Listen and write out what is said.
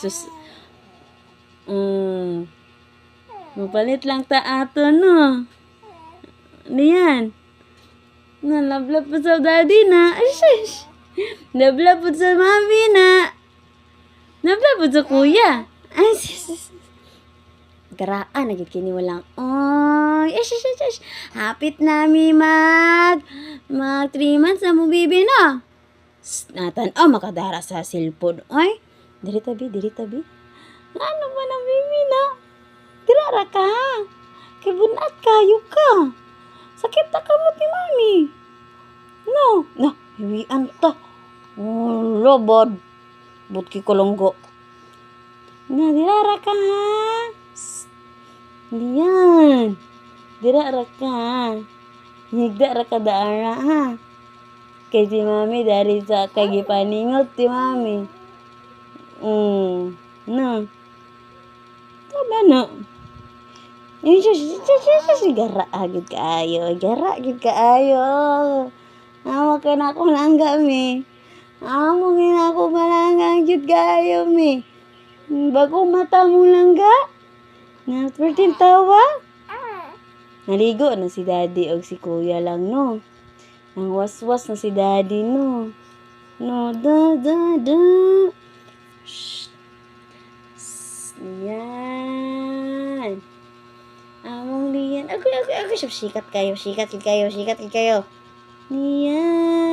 sus. Mm. Mapalit lang ta ato, no? Ano yan? Nalablap po sa daddy na. Ay, shush. Nablap po sa mami na. Nablap po sa kuya. Sus. Garaan, nagkikini walang. Oh, yes, yes, yes, yes. Hapit nami mag, mag 3 months na mo bibi na. Sst, Natan, oh, makadara sa cellphone. Ay, diri tabi, diri tabi. Ano ba na bibi na? Dirara ka. Kay bunat kayo ka. Sakit na ka mo ti mami. No, no, hiwian ta. Oh, lobod. Butki kolonggo. Na, dirara ka ha. Diyan. Dirara ka. Higda ra ka daara ha. Kay si mami dari sa kagipaningot ti mami. Mm. No. Tama no. Eh, siya, siya, siya, siya, siya, gara agad kaayo. Gara agad kaayo. Awa ka na ako langga, mi. Amo na ako malangga agad kaayo, mi. Bago mata mo langga. Na, pertin tawa. Naligo na si daddy o si kuya lang, no. Nang waswas na si daddy, no. No, da, da, da. Ako, ako, ako. Sikat kayo, sikat kayo, sikat kayo. Yan.